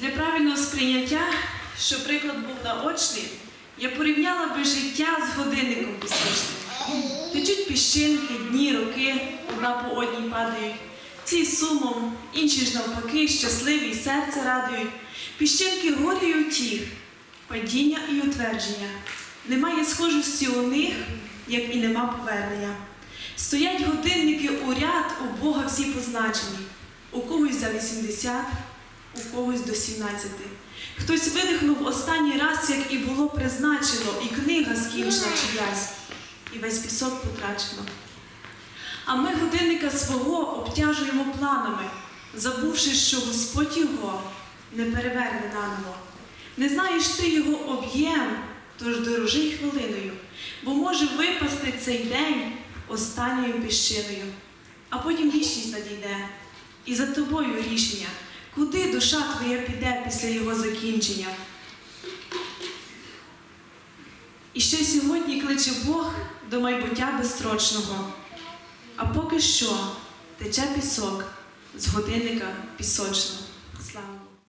Для правильного сприйняття, що приклад був наочний, я порівняла би життя з годинником пісочним. Течуть піщинки, дні, роки, одна по одній падають. Ці сумом, інші ж навпаки, щасливі серце радують. Піщинки горі й утіх, падіння і утвердження. Немає схожості у них, як і нема повернення. Стоять годинники у ряд, у Бога всі позначені. У когось за 80, у когось до 17. Хтось видихнув останній раз, як і було призначено, і книга скінчена чиясь, і весь пісок потрачено. А ми годинника свого обтяжуємо планами, забувши, що Господь його не переверне наново. Не знаєш ти його об'єм, тож дорожи хвилиною, бо може випасти цей день останньою піщиною, а потім вічність надійде, і за тобою рішення, душа твоя піде після його закінчення. І ще сьогодні кличе Бог до майбуття безстрочного. А поки що тече пісок з годинника пісочного. Слава!